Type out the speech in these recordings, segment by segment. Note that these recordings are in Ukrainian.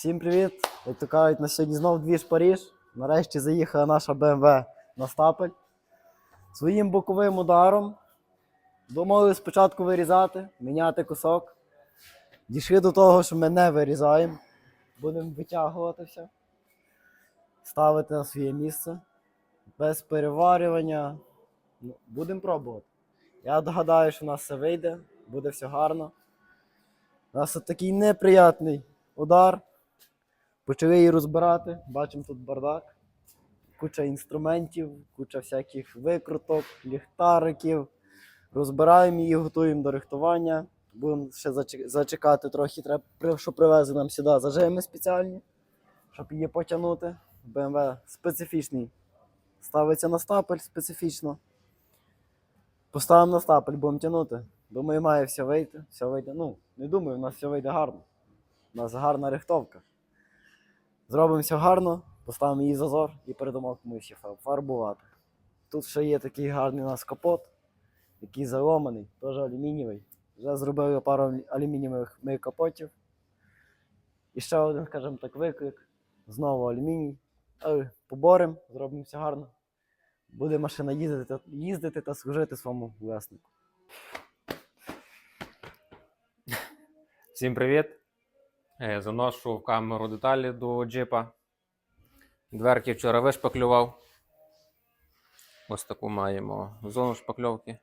Всім привіт! Як то кажуть, на сьогодні знов двіж Паріж. Нарешті заїхала наша BMW на стапель. Своїм боковим ударом домовились спочатку вирізати, міняти кусок. Дійшли до того, що ми не вирізаємо. Будемо витягувати все, ставити на своє місце. Без переварювання. Ну, будемо пробувати. Я догадаю, що в нас все вийде, буде все гарно. У нас такий неприятний удар. Почали її розбирати. Бачимо тут бардак. Куча інструментів, куча всяких викруток, ліхтариків. Розбираємо її, готуємо до рихтування. Будемо ще зачекати трохи, треба, що привезли нам сюди зажими спеціальні, щоб її потягнути. BMW специфічний. Ставиться на стапель специфічно. Поставимо на стапель, будемо тягнути. Думаю, має все вийти. Все вийде. Ну, не думаю, у нас все вийде гарно. У нас гарна рихтовка. Зробимо все гарно, поставимо її зазор і передамо комусь ще фарбувати. Тут ще є такий гарний у нас капот, який заломаний, теж алюмінієвий. Вже зробили пару алю- алюмінієвих капотів. І ще один, скажімо так, виклик. Знову алюміній. Але поборемо, зробимо все гарно. Буде машина їздити, їздити та служити своєму власнику. Всім привіт! Е, Заношу в камеру деталі до джипа. Дверки вчора вишпаклював. Ось таку маємо зону шпакльовки.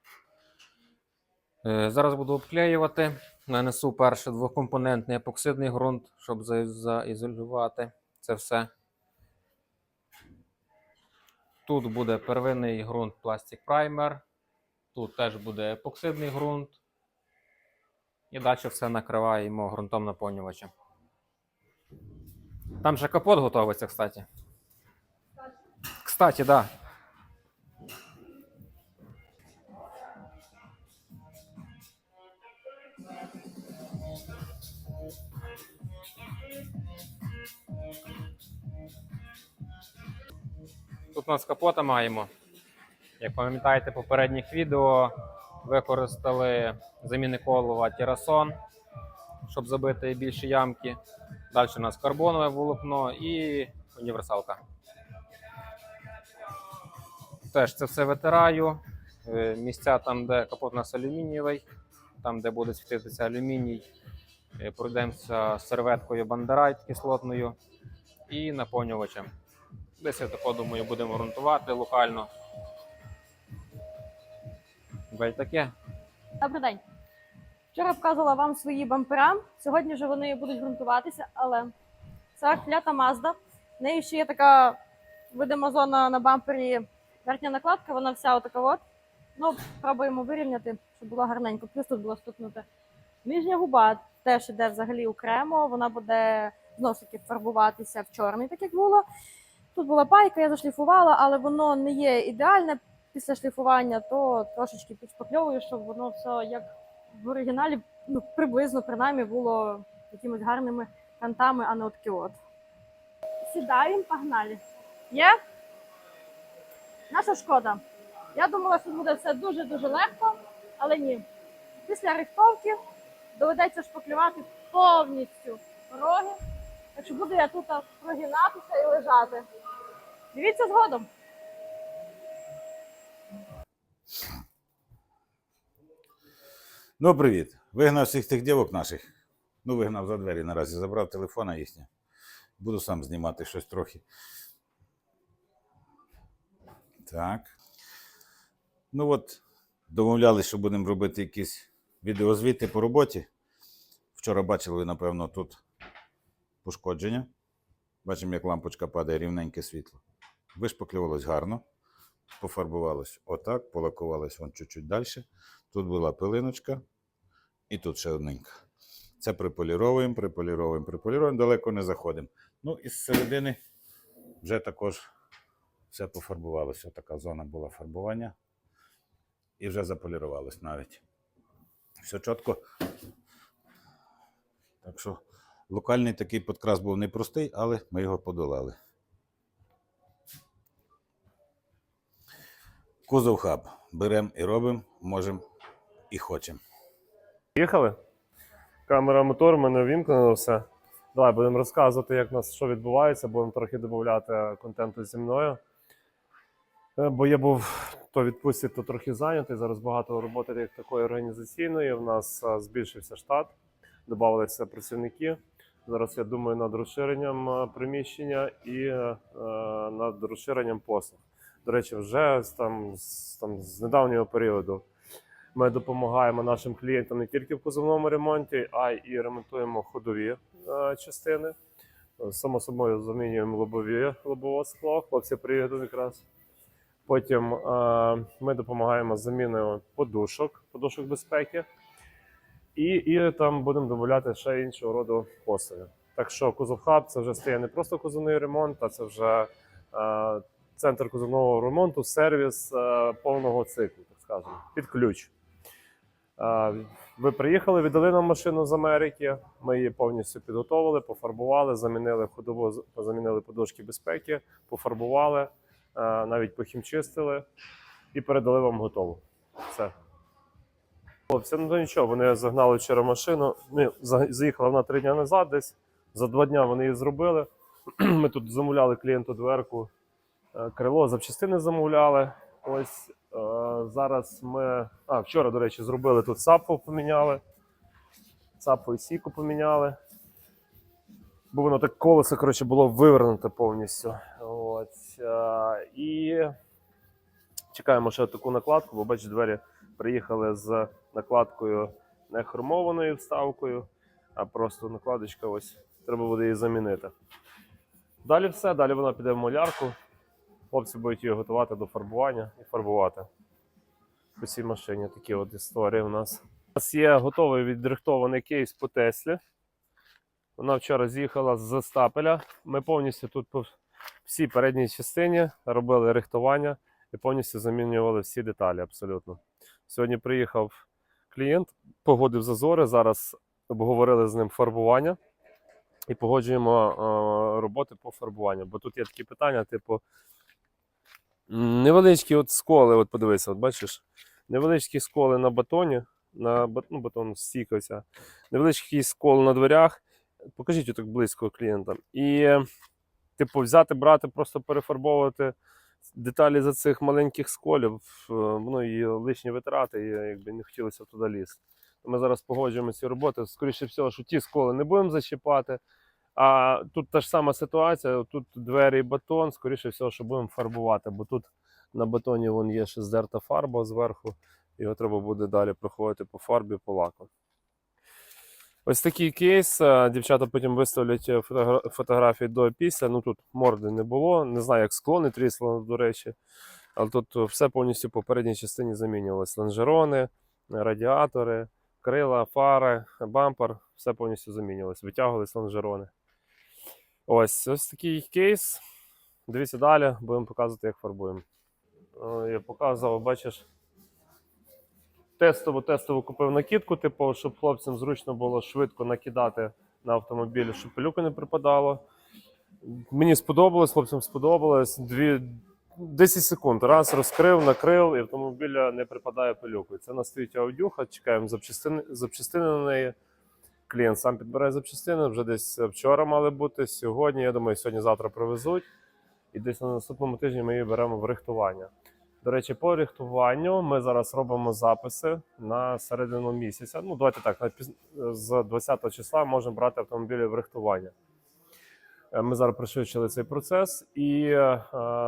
Е, Зараз буду обклеювати. Нанесу перший двокомпонентний епоксидний ґрунт, щоб заізолювати це все. Тут буде первинний ґрунт пластик праймер. Тут теж буде епоксидний ґрунт. І далі все накриваємо ґрунтом наповнювачем. Там же капот готовиться, кстати. Кстати, да. Тут у нас капота маємо. Як пам'ятаєте, попередніх відео використали заміни колова Тірасон, щоб забити більші ямки. Далі у нас карбонове волокно і універсалка. Теж це все витираю. Е, Місця там, де капот у нас алюмінієвий, там, де буде світитися алюміній, е, пройдемося серветкою бандерайт кислотною і наповнювачем. Десь я тако думаю, будемо ґрунтувати локально. Бо й таке. Добрий день. Вчора показувала вам свої бампера. Сьогодні вже вони будуть ґрунтуватися, але це клята Mazda. В неї ще є така видима зона на бампері, верхня накладка, вона вся отака от. Ну, пробуємо вирівняти, щоб було гарненько. Плюс тут було стукнути. Нижня губа теж іде взагалі окремо, вона буде знову ж таки фарбуватися в чорний, так як було. Тут була пайка, я зашліфувала, але воно не є ідеальне після шліфування, то трошечки підшпакльовую, щоб воно все як в оригіналі, ну приблизно принаймні було якимись гарними кантами, а не от такі от. Сідаємо, погнали. Є? Наша шкода. Я думала, що буде все дуже-дуже легко, але ні. Після рихтовки доведеться шпаклювати повністю пороги. Так що буду я тут прогинатися і лежати. Дивіться згодом. Ну, привіт. Вигнав всіх тих дівок наших. Ну, вигнав за двері наразі, забрав телефона їхнє. Буду сам знімати щось трохи. Так. Ну от, домовлялися, що будемо робити якісь відеозвіти по роботі. Вчора бачили напевно, тут пошкодження. Бачимо, як лампочка падає рівненьке світло. Вишпаклювалось гарно, пофарбувалось отак, полакувалось вон чуть-чуть далі. Тут була пилиночка, і тут ще одненька. Це приполіровуємо, приполіровуємо, приполіровуємо, далеко не заходимо. Ну і з середини вже також все пофарбувалося. Така зона була фарбування. І вже заполірувалось навіть. Все чітко. Так що локальний такий подкрас був непростий, але ми його подолали. Кузов хаб. Беремо і робимо, можемо і хочемо. Їхали. Камера мотор, в мене вімкнено все. Давай будемо розказувати, як у нас що відбувається, будемо трохи додати контенту зі мною. Е, Бо я був то відпустці, то трохи зайнятий. Зараз багато роботи як такої організаційної. У нас е, збільшився штат, додавалися працівники. Зараз я думаю над розширенням е, приміщення і е, над розширенням послуг. До речі, вже там, там, з недавнього періоду ми допомагаємо нашим клієнтам не тільки в кузовному ремонті, а й ремонтуємо ходові е, частини. Само собою замінюємо лобові лобове скло. Хлопці приїдуть якраз. Потім е, ми допомагаємо з заміною подушок, подушок безпеки. І, і там будемо додати ще іншого роду послуги. Так що кузов хаб це вже стає не просто кузовний ремонт, а це вже е, центр кузовного ремонту, сервіс е, повного циклу, так скажемо, під ключ. Е, ви приїхали, віддали нам машину з Америки. Ми її повністю підготовили, пофарбували, замінили ходову, замінили подушки безпеки, пофарбували, е, навіть похімчистили і передали вам готову. Все. Хлопці, ну то нічого, вони загнали вчора машину. Ну, за- заїхала вона три дні назад десь. За два дні вони її зробили. Ми тут замовляли клієнту дверку, е, крило, запчастини замовляли. Ось зараз ми. А, вчора, до речі, зробили тут сапу поміняли. Сапу і сіку поміняли. Бо воно так колесо, коротше, було вивернуте повністю. От, е, і чекаємо ще таку накладку, бо бачиш, двері приїхали з накладкою не хромованою вставкою, а просто накладочка ось треба буде її замінити. Далі все, далі вона піде в малярку. Хлопці будуть її готувати до фарбування і фарбувати. По цій машині такі от історії у нас. У нас є готовий відрихтований кейс по Теслі. Вона вчора з'їхала з стапеля. Ми повністю тут по всій передній частині робили рихтування і повністю замінювали всі деталі абсолютно. Сьогодні приїхав клієнт, погодив зазори. Зараз обговорили з ним фарбування і погоджуємо е, роботи по фарбуванню. Бо тут є такі питання, типу, невеличкі от сколи, от подивися, от бачиш, невеличкі сколи на батоні, на ну, батон стійкався, невеличкі сколи на дверях. Покажіть отак близько клієнтам. І, типу, взяти, брати, просто перефарбовувати деталі за цих маленьких сколів, е, воно і лишні витрати, і якби не хотілося туди лізти. Ми зараз погоджуємо ці роботи. Скоріше всього, що ті сколи не будемо зачіпати. А тут та ж сама ситуація: тут двері батон, скоріше всього, що будемо фарбувати, бо тут на батоні вон є ще здерта фарба зверху, його треба буде далі проходити по фарбі, по лаку. Ось такий кейс. Е, Дівчата потім виставлять е, фотографії до і після. Ну тут морди не було. Не знаю, як скло не трісло, до речі. Але тут все повністю по передній частині замінювалось. Лонжерони, радіатори, крила, фари, бампер, все повністю замінювалось. Витягувались лонжерони. Ось ось такий кейс. Дивіться далі, будемо показувати, як фарбуємо. Я показував, бачиш. Тестово, тестово купив накидку, типу, щоб хлопцям зручно було швидко накидати на автомобіль, щоб пилюка не припадало. Мені сподобалось, хлопцям сподобалось. Дві, 10 секунд. Раз розкрив, накрив, і автомобіля не припадає пилюкою. Це нас стоїть аудюха, чекаємо запчастини, запчастини на неї. Клієнт сам підбирає запчастини. Вже десь вчора мали бути. Сьогодні, я думаю, сьогодні-завтра привезуть. І десь на наступному тижні ми її беремо в рихтування. До речі, по рихтуванню ми зараз робимо записи на середину місяця. Ну, давайте так, з 20 числа можемо брати автомобілі в рихтування. Е, Ми зараз пришвидшили цей процес і е,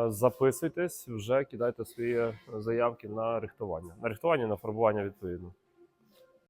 записуйтесь, вже кидайте свої заявки на рихтування. На рихтування, на фарбування відповідно.